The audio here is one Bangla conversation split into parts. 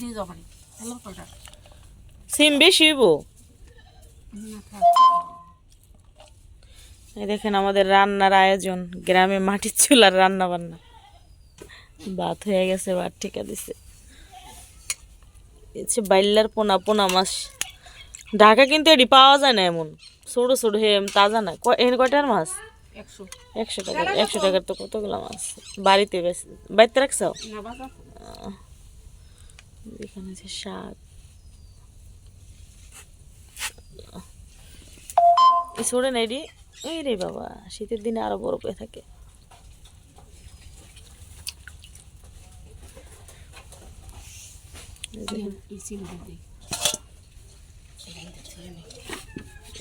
দিয়ে সিম বেশি হইব? এই দেখেন আমাদের রান্নার আয়োজন গ্রামে মাটির চুলার রান্না বান্না ভাত হয়ে গেছে ভাত ঠিকা দিছে। হচ্ছে বাইল্লার পোনা পোনা মাছ। ঢাকা কিন্তু এটি পাওয়া যায় না এমন। ছোট ছোট হে তাজা না। এখানে কয়টার মাছ? একশো। একশো টাকা একশো টাকার তো কতগুলো মাছ? বাড়িতে বেশ বাড়িতে রাখছো? এখানে আছে শাক। এই ছোড়ে না এটি এই রে বাবা শীতের দিনে আরও বড় হয়ে থাকে।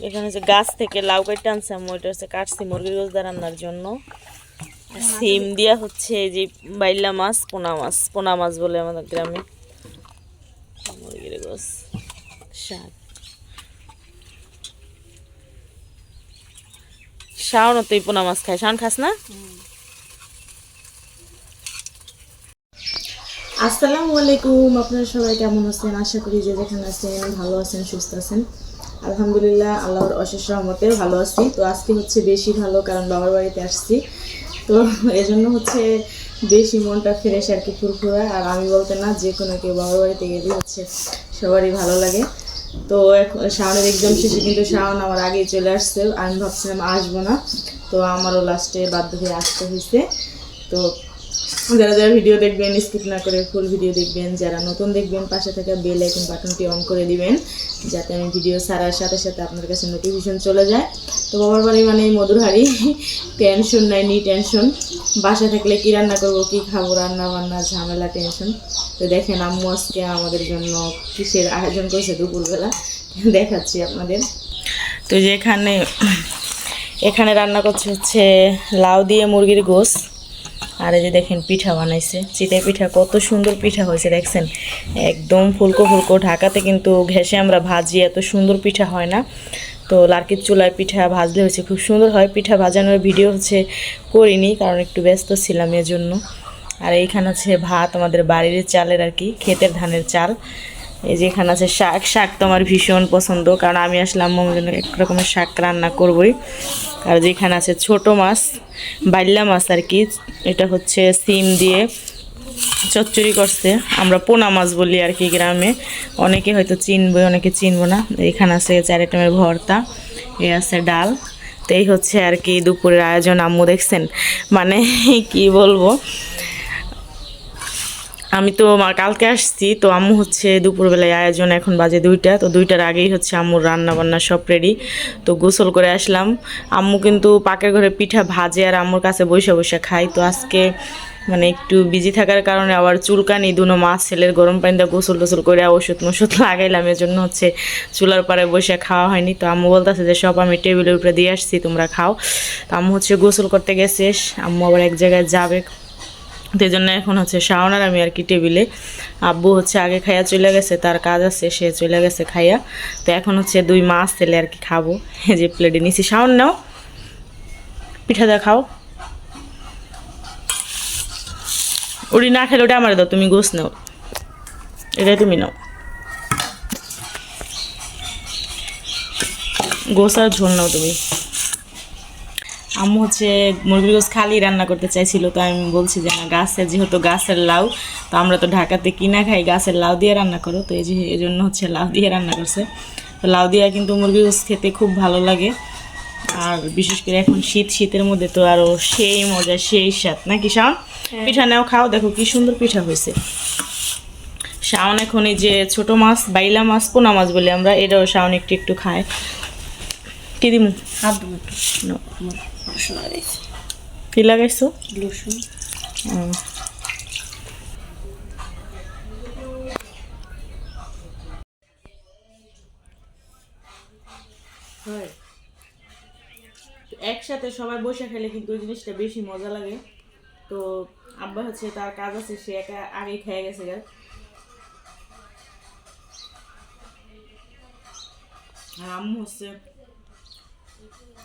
এখানে যে গাছ থেকে লাউ কেটে আনছে আমি ওইটা হচ্ছে কাটছি মুরগির দিয়ে রান্নার জন্য। সিম দিয়া হচ্ছে এই যে বাইলা মাছ পোনা মাছ পোনা মাছ বলে আমাদের গ্রামে মুরগির গোস শাক শাওনও তো পোনা মাছ খায় শাওন, খাস না? আসসালামু আলাইকুম, আপনারা সবাই কেমন আছেন? আশা করি যে যেখানে আছেন, ভালো আছেন, সুস্থ আছেন। আলহামদুলিল্লাহ, আল্লাহর অশেষ রহমতে ভালো আছি। তো আজকে হচ্ছে বেশি ভালো, কারণ বাবার বাড়িতে আসছি। তো এজন্য হচ্ছে বেশি মনটা ফ্রেশ আর কি ফুরফুরা। আর আমি বলতে না, যে কোনো কেউ বাবার বাড়িতে গেলে হচ্ছে সবারই ভালো লাগে। তো এখন শাওনের এক্সাম শেষে কিন্তু শাওন আমার আগেই চলে আসছে। আমি ভাবছিলাম আসব না। তো আমারও লাস্টে বাধ্য হয়ে আসতে হয়েছে। তো যারা যারা ভিডিও দেখবেন স্কিপ না করে ফুল ভিডিও দেখবেন, যারা নতুন দেখবেন, পাশে থাকা বেল আইকন বাটনটি অন করে দিবেন, যাতে আমি ভিডিও ছাড়ার সাথে সাথে আপনার কাছে নোটিফিকেশন চলে যায়। তো বাবার বাড়ি মানে এই মধুর হাড়ি টেনশন নাই, নি টেনশন বাসা থাকলে কি রান্না করব, কি খাব, রান্না বান্না, ঝামেলা টেনশন তো দেখেন আম্মু আজকে আমাদের জন্য কিসের আয়োজন করেছে দুপুরবেলা, দেখাচ্ছি আপনাদের। তো যেখানে, এখানে রান্না করছে হচ্ছে লাউ দিয়ে মুরগির গোস আর এই যে দেখেন পিঠা বানাইছে। চিতই পিঠা কত সুন্দর পিঠা হয়েছে, দেখছেন? একদম ফুলকো ফুলকো। ঢাকাতে কিন্তু ঘেসে আমরা ভাজি, এত সুন্দর পিঠা হয় না। তো লার্কির চুলায় পিঠা ভাজলে হয়েছে, খুব সুন্দর হয়। পিঠা ভাজানোর ভিডিও হচ্ছে করিনি, কারণ একটু ব্যস্ত ছিলাম এর জন্য আর এইখানে আছে ভাত আমাদের বাড়ির চালের আর কি, ক্ষেতের ধানের চাল। এই যে এখানে আছে শাক শাক তো আমার ভীষণ পছন্দ, কারণ আমি আসলে আম্মার জন্য এক রকমের শাক রান্না করবই। আর যেখানে আছে ছোট মাছ, বাইল্লা মাছ আর কি, এটা হচ্ছে সিম দিয়ে চচ্চড়ি করছে। আমরা পোনা মাছ বলি আর কি গ্রামে, অনেকে হয়তো চিনবে, অনেকে চিনবো না। এখানে আছে চার আইটেমের ভর্তা, এ আছে ডাল। তো এই হচ্ছে আর কি দুপুরের আয়োজন, আম্মু দেখছেন? মানে কি বলব? আমি তো কালকে আসছি, তো আম্মু হচ্ছে দুপুরবেলায় আয়োজন, এখন বাজে দুইটা, তো দুইটার আগেই হচ্ছে আম্মুর রান্না বান্না সব রেডি তো গোসল করে আসলাম। আম্মু কিন্তু পাকের ঘরে পিঠা ভাজে আর আম্মুর কাছে বসে বসে খাই তো আজকে মানে একটু বিজি থাকার কারণে আবার চুলকানি, দুনো মাছ ছেলের গরম পানিতে গোসল টোসল করে ওষুধ মষুধ লাগাইলাম এর জন্য হচ্ছে চুলার পাড়ে বসে খাওয়া হয়নি। তো আম্মু বলতেছে যে, সব আমি টেবিলের উপরে দিয়ে আসছি, তোমরা খাও। তো আম্মু হচ্ছে গোসল করতে গেছে, আম্মু আবার এক জায়গায় যাবে। এই জন্য এখন হচ্ছে শাওন আর আমি আর কি টেবিলে। আব্বু হচ্ছে আগে খাইয়া চলে গেছে, তার কাজ আছে, সে চলে গেছে খাইয়া। তো এখন হচ্ছে দুই মাছ তেলে আর কি খাব। এই যে প্লেটে নিছি। শাওন, নাও। পিঠা দা খাও। ওটি না খেলে ওটা আমার দাও, তুমি গোস নাও। এটাই তুমি নাও। গোস আর ঝোল নাও তুমি। আম্মু হচ্ছে মুরগির গোস খালি রান্না করতে চাইছিল তো আমি বলছি যে না গাছের যেহেতু গাছের লাউ তো আমরা তো ঢাকাতে কিনা খাই গাছের লাউ দিয়ে রান্না করো। তো এই যে এই জন্য হচ্ছে লাউ দিয়ে রান্না করছে। তো লাউ দিয়ে কিন্তু মুরগির গোস খেতে খুব ভালো লাগে। আর বিশেষ করে এখন শীত শীতের মধ্যে তো আরও সেই মজা সেই স্বাদ। নাকি শাওন? পিঠা নাও খাও দেখো কি সুন্দর পিঠা হয়েছে। শাওন এখন এই যে ছোট মাছ বাইলা মাছ পোনা মাছ বলি আমরা এটাও শাওন একটু একটু খায়। কি দিমু। হাত দেবো একটু। রসুন লাগাইছি কি লাগাইছো? রসুন। একসাথে সবাই বসে খেলে কিন্তু ওই জিনিসটা বেশি মজা লাগে। তো আব্বা হচ্ছে তার কাজ আছে সে একা আগেই খেয়ে গেছে গা। আর আম্মু হচ্ছে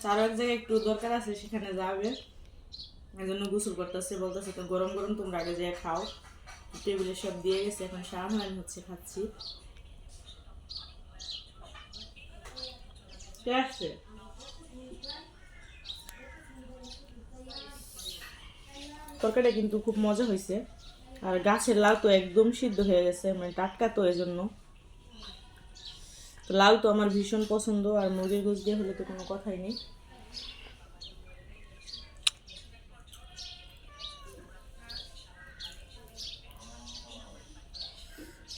তারও এক জায়গায় একটু দরকার আছে, সেখানে যাবে। এই জন্য গোসল করতেছে, বলতেছে তো গরম গরম তোমরা আগে যেয়ে খাও। টেবিলে সব দিয়ে গেছে, এখন শাম আমি হচ্ছে খাচ্ছি। তরকারিটা কিন্তু খুব মজা হয়েছে আর গাছের লাউ তো একদম সিদ্ধ হয়ে গেছে মানে টাটকা তো এজন্য। তো লাউ তো আমার ভীষণ পছন্দ আর মুরগির গোস দিয়ে হলে তো কোনো কথাই নেই।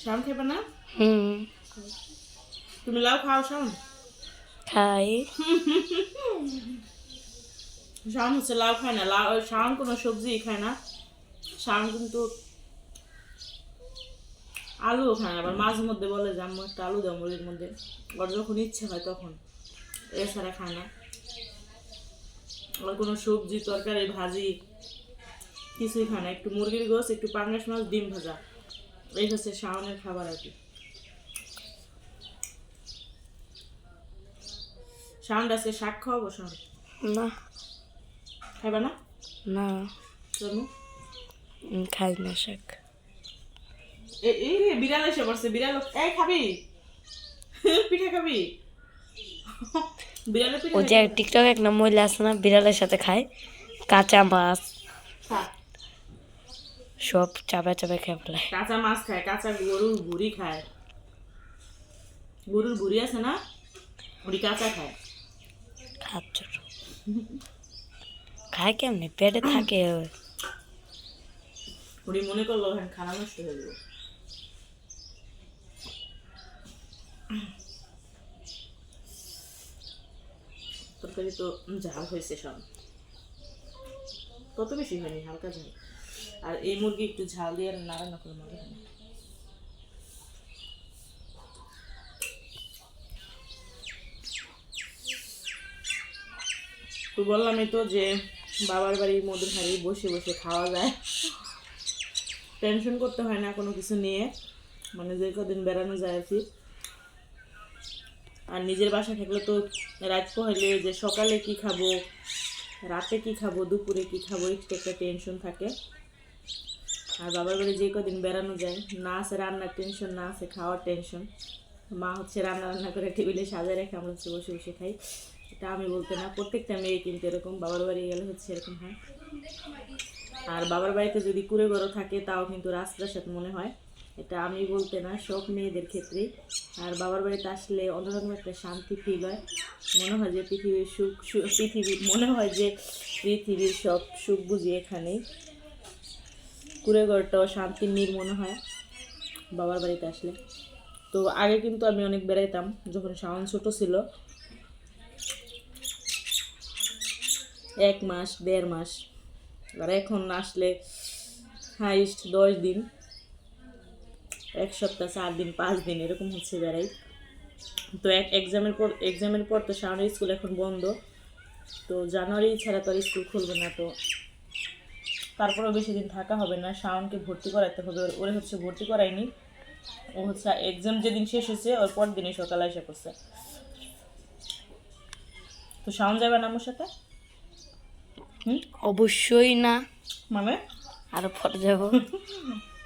শাম খেবে না? হুম। তুমি লাউ খাও শাম খাই। শাম হচ্ছে লাউ খায় না লাউ শাম কোনো সবজি খায় না। শাম কিন্তু আলুও খায় আবার মাঝে মধ্যে বলে যে আম্মু একটা আলু দাও মুরগির মধ্যে। ওর যখন ইচ্ছে হয় তখন। এছাড়া খায় না। আবার কোনো সবজি তরকারি ভাজি কিছুই খায় না। একটু মুরগির গোস একটু পাঙ্গাস মাছ ডিম ভাজা। এই হচ্ছে শাওনের খাবার আর কি। শাওন আজকে শাক খাওয়াবো শাওন? না। খাইবা না? না। উম, খাই না শাক। এই রে বিড়াল এসে পড়ছে বিড়াল এই খাবি। পিঠা খাবি। বিড়ালের পিঠা ও যে টিকটক এক না মহিলা আছে না বিড়ালের সাথে খায়। কাঁচা মাছ। সব চাপা চাপা খেয়ে ফেলায় কাঁচা মাছ খায় কাঁচা গরুর ভুড়ি খায়। গরুর ভুড়ি আছে না ওটি কাঁচা খায়। খাচ্ছ খায় কেমনি? পেটে থাকে। ওটি মনে করল খানা নষ্ট হয়ে যাবে। তরকারি তো ঝাল হয়েছে সব। তত বেশি হয়নি, হালকা ঝাল। আর এই মুরগি একটু ঝাল দিয়ে রান্না রান্না করে মজা হয় না। তো বললামই তো যে বাবার বাড়ির মধুর হাড়ি বসে বসে খাওয়া যায়। টেনশন করতে হয় না কোনো কিছু নিয়ে। মানে যে কদিন বেড়ানো যায় আর কি। আর নিজের বাসা থাকলে তো রাত পহলে যে সকালে কি খাব, রাতে কি খাব, দুপুরে কি খাব একটু একটা টেনশন থাকে। আর বাবার বাড়ি যে কদিন বেড়ানো যায়, না আছে রান্নার টেনশন না আছে খাওয়ার টেনশন মা হচ্ছে রান্না রান্না করে টেবিলে সাজায় রেখে আমরা হচ্ছে বসে বসে খাই। এটা আমি বলতে না, প্রত্যেকটা মেয়ে কিন্তু এরকম বাবার বাড়ি গেলে হচ্ছে এরকম হয়। আর বাবার বাড়িতে যদি কুড়ে বড় থাকে, তাও কিন্তু রাজপ্রাসাদ মনে হয়। এটা আমি বলতে না সব মেয়েদের ক্ষেত্রে। আর বাবার বাড়িতে আসলে অন্যরকম একটা শান্তি ফিল হয়। মনে হয় যে পৃথিবীর সুখ পৃথিবী, মনে হয় যে পৃথিবীর সব সুখ বুঝি এখানেই কুড়ে ঘরটাও শান্তির নীর মনে হয় বাবার বাড়িতে আসলে। তো আগে কিন্তু আমি অনেক বেড়াইতাম, যখন শাওন ছোট ছিল। এক মাস, দেড় মাস। আর এখন আসলে হাইস্ট দশ দিন। এক সপ্তাহ চার দিন পাঁচ দিন এরকম হচ্ছে বেড়াই। তো এক এক্সামের পর এক্সামের পর তো শাওনের স্কুল এখন বন্ধ। তো জানুয়ারি ছাড়া তো আর স্কুল খুলবে না তো। তারপরেও বেশি দিন থাকা হবে না। শাওনকে ভর্তি করাতে হবে। ওর- ওরে হচ্ছে ভর্তি করায়নি। ও হচ্ছে এক্সাম যেদিন শেষ হয়েছে ওর পর দিনই সকালে এসে করছে তো শাওন যাবে না আমার সাথে? হুম? অবশ্যই না। মানে? আরও পরে যাব।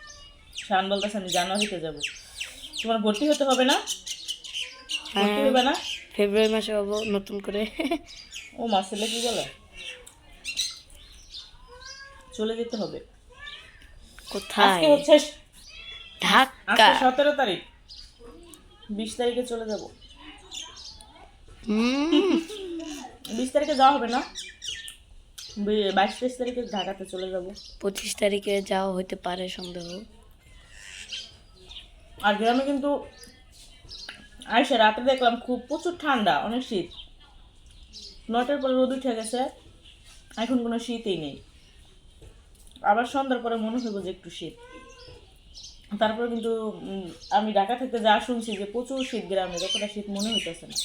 শাওন বলতেছে আমি জানুয়ারিতে যাব। তোমার ভর্তি হতে হবে না? ভর্তি হ্যাঁ হবে না? ফেব্রুয়ারি মাসে হব নতুন করে। ও মা ছেলে কি বলে? চলে যেতে হবে। কোথায়? হচ্ছে ঢাকা। সতেরো তারিখ। বিশ তারিখে চলে যাব। হুম। বিশ তারিখে যাওয়া হবে না? বাইশ তেইশ তারিখে ঢাকাতে চলে যাব। পঁচিশ তারিখে যাওয়া হইতে পারে সন্দেহ। আর গ্রামে কিন্তু আইসে রাতে দেখলাম খুব প্রচুর ঠান্ডা, অনেক শীত। নটার পরে রোদ উঠে গেছে, এখন কোনো শীতই নেই। আবার সন্ধ্যার পরে মনে হইব যে একটু শীত। তারপরে কিন্তু আমি ঢাকা থেকে যা শুনছি যে প্রচুর শীত গ্রামে, যতটা শীত মনে হইতেছে না।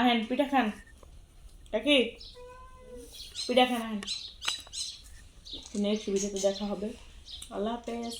আহেন, পিঠা খান। কাকি পিঠা খান আহেন। নেক্সট ভিডিওতে দেখা হবে। আল্লাহ হাফেজ।